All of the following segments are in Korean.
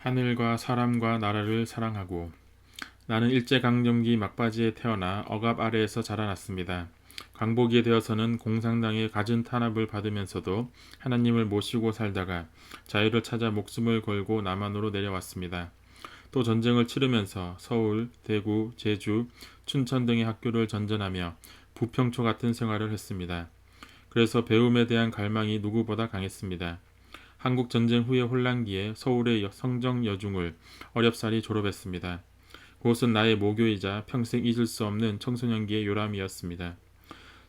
하늘과 사람과 나라를 사랑하고 나는 일제강점기 막바지에 태어나 억압 아래에서 자라났습니다. 광복이 되어서는 공산당의 갖은 탄압을 받으면서도 하나님을 모시고 살다가 자유를 찾아 목숨을 걸고 남한으로 내려왔습니다. 또 전쟁을 치르면서 서울, 대구, 제주, 춘천 등의 학교를 전전하며 부평초 같은 생활을 했습니다. 그래서 배움에 대한 갈망이 누구보다 강했습니다. 한국 전쟁 후의 혼란기에 서울의 성정 여중을 어렵사리 졸업했습니다. 그것은 나의 모교이자 평생 잊을 수 없는 청소년기의 요람이었습니다.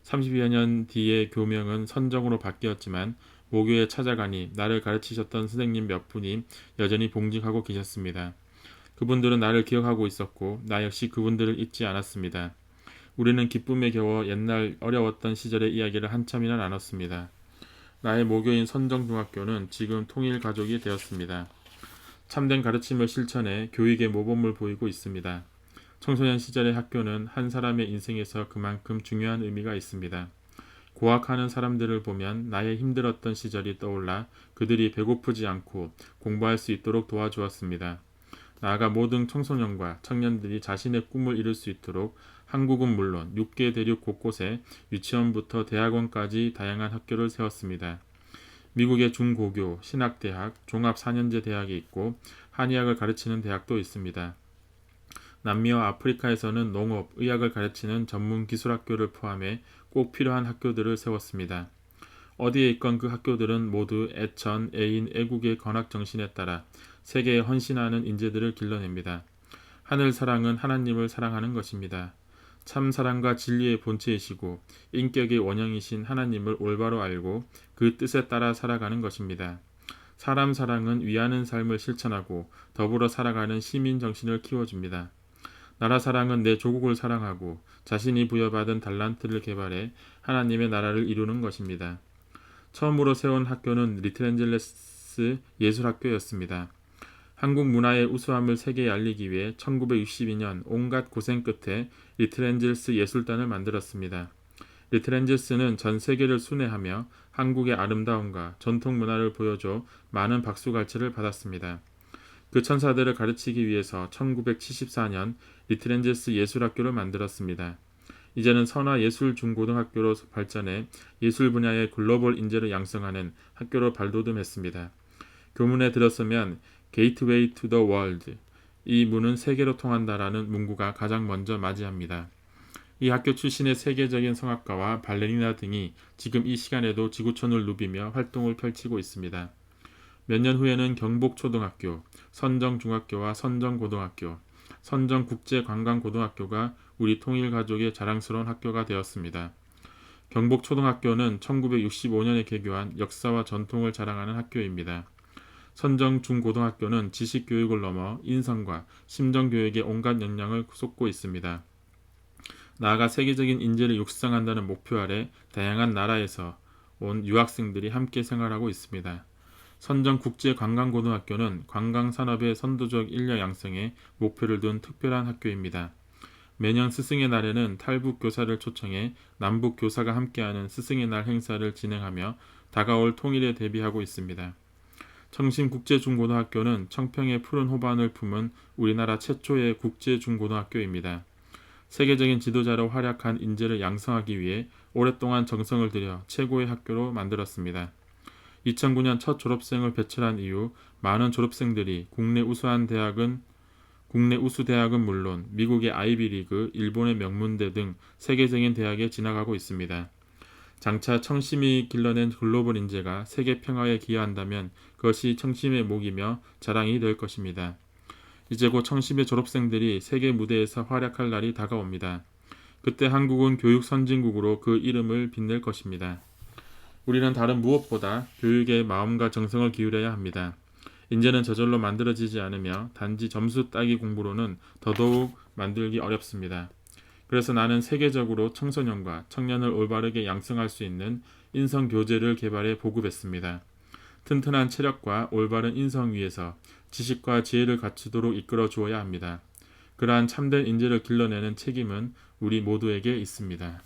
30여 년 뒤에 교명은 선정으로 바뀌었지만 모교에 찾아가니 나를 가르치셨던 선생님 몇 분이 여전히 봉직하고 계셨습니다. 그분들은 나를 기억하고 있었고 나 역시 그분들을 잊지 않았습니다. 우리는 기쁨에 겨워 옛날 어려웠던 시절의 이야기를 한참이나 나눴습니다. 나의 모교인 선정중학교는 지금 통일 가족이 되었습니다. 참된 가르침을 실천해 교육의 모범을 보이고 있습니다. 청소년 시절의 학교는 한 사람의 인생에서 그만큼 중요한 의미가 있습니다. 고학하는 사람들을 보면 나의 힘들었던 시절이 떠올라 그들이 배고프지 않고 공부할 수 있도록 도와주었습니다. 나아가 모든 청소년과 청년들이 자신의 꿈을 이룰 수 있도록 한국은 물론 6개 대륙 곳곳에 유치원부터 대학원까지 다양한 학교를 세웠습니다. 미국의 중고교, 신학대학, 종합 4년제 대학이 있고 한의학을 가르치는 대학도 있습니다. 남미와 아프리카에서는 농업, 의학을 가르치는 전문 기술학교를 포함해 꼭 필요한 학교들을 세웠습니다. 어디에 있건 그 학교들은 모두 애천, 애인, 애국의 건학 정신에 따라 세계에 헌신하는 인재들을 길러냅니다. 하늘 사랑은 하나님을 사랑하는 것입니다. 참 사랑과 진리의 본체이시고 인격의 원형이신 하나님을 올바로 알고 그 뜻에 따라 살아가는 것입니다. 사람 사랑은 위하는 삶을 실천하고 더불어 살아가는 시민 정신을 키워줍니다. 나라 사랑은 내 조국을 사랑하고 자신이 부여받은 달란트를 개발해 하나님의 나라를 이루는 것입니다. 처음으로 세운 학교는 리틀앤젤레스 예술학교였습니다. 한국 문화의 우수함을 세계에 알리기 위해 1962년 온갖 고생 끝에 리틀앤젤스 예술단을 만들었습니다. 리틀앤젤스는 전 세계를 순회하며 한국의 아름다움과 전통 문화를 보여줘 많은 박수갈채를 받았습니다. 그 천사들을 가르치기 위해서 1974년 리트렌제스 예술학교를 만들었습니다. 이제는 선화 예술 중고등학교로 발전해 예술 분야의 글로벌 인재를 양성하는 학교로 발돋움했습니다. 교문에 들었으면 게이트웨이 투 더 월드 이 문은 세계로 통한다라는 문구가 가장 먼저 맞이합니다. 이 학교 출신의 세계적인 성악가와 발레리나 등이 지금 이 시간에도 지구촌을 누비며 활동을 펼치고 있습니다. 몇 년 후에는 경복초등학교, 선정중학교와 선정고등학교, 선정 국제관광고등학교가 우리 통일가족의 자랑스러운 학교가 되었습니다. 경복초등학교는 1965년에 개교한 역사와 전통을 자랑하는 학교입니다. 선정 중고등학교는 지식교육을 넘어 인성과 심정교육의 온갖 역량을 쏟고 있습니다. 나아가 세계적인 인재를 육성한다는 목표 아래 다양한 나라에서 온 유학생들이 함께 생활하고 있습니다. 선정 국제관광고등학교는 관광산업의 선도적 인력 양성에 목표를 둔 특별한 학교입니다. 매년 스승의 날에는 탈북 교사를 초청해 남북 교사가 함께하는 스승의 날 행사를 진행하며 다가올 통일에 대비하고 있습니다. 청신국제중고등학교는 청평의 푸른 호반을 품은 우리나라 최초의 국제중고등학교입니다. 세계적인 지도자로 활약한 인재를 양성하기 위해 오랫동안 정성을 들여 최고의 학교로 만들었습니다. 2009년 첫 졸업생을 배출한 이후 많은 졸업생들이 국내 우수한 대학은 국내 우수 대학은 물론 미국의 아이비리그, 일본의 명문대 등 세계적인 대학에 진학하고 있습니다. 장차 청심이 길러낸 글로벌 인재가 세계 평화에 기여한다면 그것이 청심의 목이며 자랑이 될 것입니다. 이제 곧 청심의 졸업생들이 세계 무대에서 활약할 날이 다가옵니다. 그때 한국은 교육 선진국으로 그 이름을 빛낼 것입니다. 우리는 다른 무엇보다 교육에 마음과 정성을 기울여야 합니다. 인재는 저절로 만들어지지 않으며 단지 점수 따기 공부로는 더더욱 만들기 어렵습니다. 그래서 나는 세계적으로 청소년과 청년을 올바르게 양성할 수 있는 인성 교재를 개발해 보급했습니다. 튼튼한 체력과 올바른 인성 위에서 지식과 지혜를 갖추도록 이끌어 주어야 합니다. 그러한 참된 인재를 길러내는 책임은 우리 모두에게 있습니다.